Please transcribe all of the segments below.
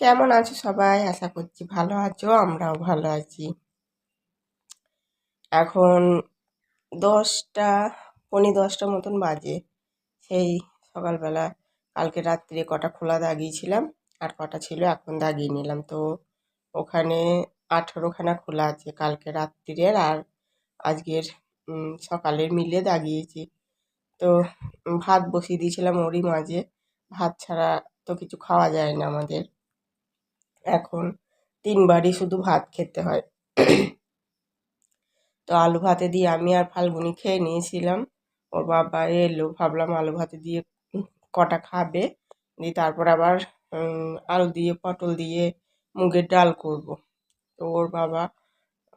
কেমন আছো সবাই? আশা করছি ভালো আছো, আমরাও ভালো আছি। এখন দশটা, পৌনে দশটা মতন বাজে। সেই সকালবেলা, কালকে রাত্রে কটা খোলা দাগিয়েছিলাম, আর কটা ছিল এখন দাগিয়ে নিলাম। তো ওখানে আঠেরোখানা খোলা আছে কালকে রাত্রিরের, আর আজকের সকালের মিলে দাগিয়েছি। তো ভাত বসিয়ে দিয়েছিলাম ওরই মাঝে। ভাত ছাড়া তো কিছু খাওয়া যায় না আমাদের। এখন তিনবারই শুধু ভাত খেতে হয়। তো আলু ভাতে দিয়ে আমি আর ফাল্গুনি খেয়ে নিয়েছিলাম। ওর বাবা এলো, ভাবলাম আলু ভাতে দিয়ে কটা খাবে। দিয়ে তারপর আবার আলু দিয়ে, পটল দিয়ে মুগের ডাল করব। তো ওর বাবা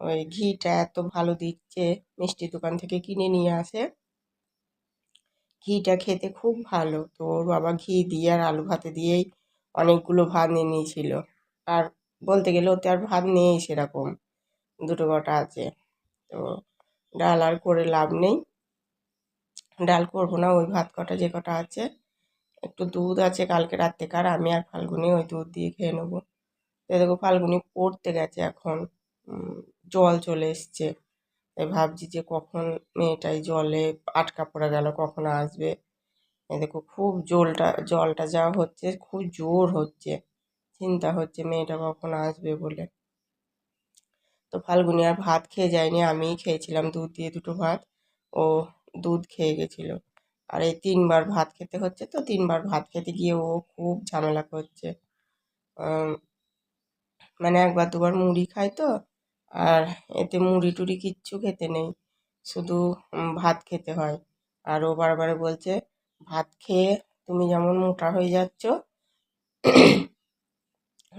ওই ঘিটা এত ভালো দিচ্ছে মিষ্টি দোকান থেকে কিনে নিয়ে আসে। ঘিটা খেতে খুব ভালো। তো ওর বাবা ঘি দিয়ে আর আলু ভাতে দিয়েই অনেকগুলো ভাত নিয়ে নিয়েছিল। আর বলতে গেলে ওতে আর ভাত নেই সেরকম। দুটো কটা আছে। তো ডাল আর করে লাভ নেই। ডাল করব না, ওই ভাত কটা যে কটা আছে। একটু দুধ আছে কালকে রাত্রেকার, আমি আর ফাল্গুনি ওই দুধ দিয়ে খেয়ে নেব। তো দেখো ফাল্গুনি পড়তে গেছে এখন। জল চলে এসছে। তাই ভাবছি যে কখন মেয়েটাই জলে আটকা পড়ে গেল, কখন আসবে। দেখো খুব জলটা জলটা যা হচ্ছে, খুব জোর হচ্ছে। চিন্তা হচ্ছে মেয়েটা কখন আসবে বলে। তো ফাল্গুনি আর ভাত খেয়ে যায়নি, আমিই খেয়েছিলাম দুধ দিয়ে দুটো ভাত। ও দুধ খেয়ে গেছিল। আর এই তিনবার ভাত খেতে হচ্ছে তো, তিনবার ভাত খেতে গিয়ে ও খুব ঝামেলা করছে। মানে একবার দুবার মুড়ি খায় তো, আর এতে মুড়ি টুড়ি কিচ্ছু খেতে নেই, শুধু ভাত খেতে হয়। আর ও বারবার বলছে, ভাত খেয়ে তুমি যেমন মোটা হয়ে যাচ্ছ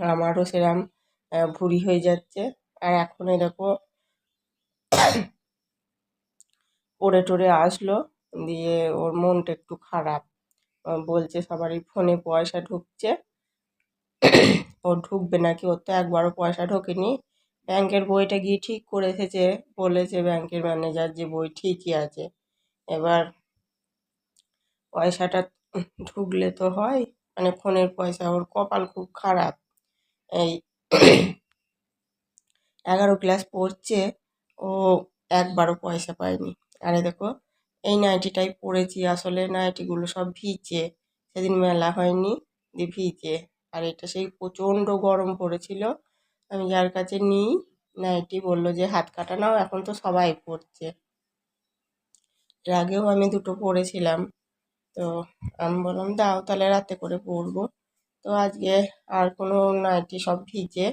আমারও সেরম ভুঁড়ি হয়ে যাচ্ছে। আর এখন দেখো পড়ে টরে আসলো, দিয়ে ওর মনটা একটু খারাপ। বলছে, সবারই ফোনে পয়সা ঢুকছে। ও ঢুকবে নাকি? ওর তো একবারও পয়সা ঢোকেনি। ব্যাংকের বইটা গিয়ে ঠিক করে এসেছে, বলেছে ব্যাংকের ম্যানেজার যে বই ঠিকই আছে। এবার পয়সাটা ঢুকলে তো হয় মানে ফোনের পয়সা। ওর কপাল খুব খারাপ। এই এগারো ক্লাস পড়ছে, ও একবারও পয়সা পায়নি। আরে দেখো, এই নাইটিটাই পরেছি আসলে নাইটিগুলো সব ভিজে। সেদিন মেলা হয়নি, দিয়ে ভিজে। আর এটা সেই প্রচণ্ড গরম পড়েছিল। আমি যার কাছে নিই নাইটি বলল যে, হাত কাটা নাও, এখন তো সবাই পড়ছে। এর আগেও আমি দুটো পরেছিলাম তো আমি বললাম, দাও, তাহলে রাতে করে পরবো তো আজকে আর কোনো নাইটি সব ভিজে,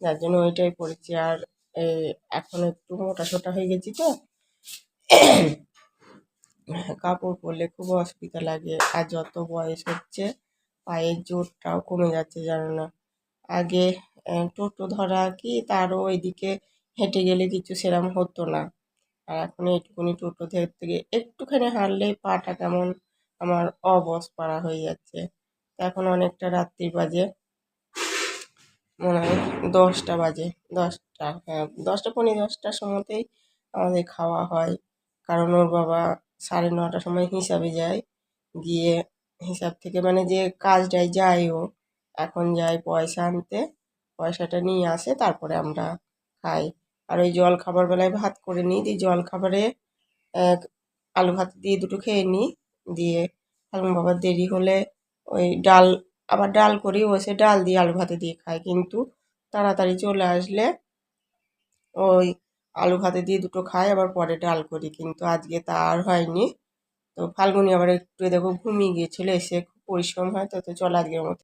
যার জন্য ওইটাই পড়েছি। আর এখন একটু মোটা সোটা হয়ে গেছি তো। কাপড় পরলে খুব অসুবিধা লাগে আর যত বয়স হচ্ছে, পায়ের জোরটাও কমে যাচ্ছে, জানো না। আগে টোটো ধরা কি তারও ওইদিকে হেঁটে গেলে কিছু সেরম হতো না। আর এখন এইটুকুনি টোটো থেকে একটুখানি হাঁটলেই পাটা কেমন আমার অবস পাড়া হয়ে যাচ্ছে। এখন অনেকটা রাত্রি বাজে। মনে হয় দশটা বাজে, দশটা হ্যাঁ দশটা পনেরো দশটার সময়তেই আমাদের খাওয়া হয়। কারণ ওর বাবা সাড়ে নটার সময় হিসাবে যায়, গিয়ে হিসাব থেকে মানে যে কাজটায় যায় ও, এখন যায় পয়সা আনতে, পয়সাটা নিয়ে আসে, তারপরে আমরা খাই। আর ওই জল খাবার বেলায় ভাত করে নিই, দিয়ে জল খাবারে আলু ভাত দিয়ে দুটো খেয়ে নিই, দিয়ে ফাল্গুন বাবার দেরি হলে ওই ডাল, আবার ডাল করি, ও সে ডাল দিয়ে আলু ভাতে দিয়ে খায়। কিন্তু তাড়াতাড়ি চলে আসলে ওই আলু ভাতে দিয়ে দুটো খাই আবার পরে ডাল করি। কিন্তু আজকে তা আর হয়নি। তো ফাল্গুনি আবার একটু দেখো ঘুমিয়ে গিয়েছিল, এসে খুব পরিশ্রম হয়, তো তো চল আজকের মতো।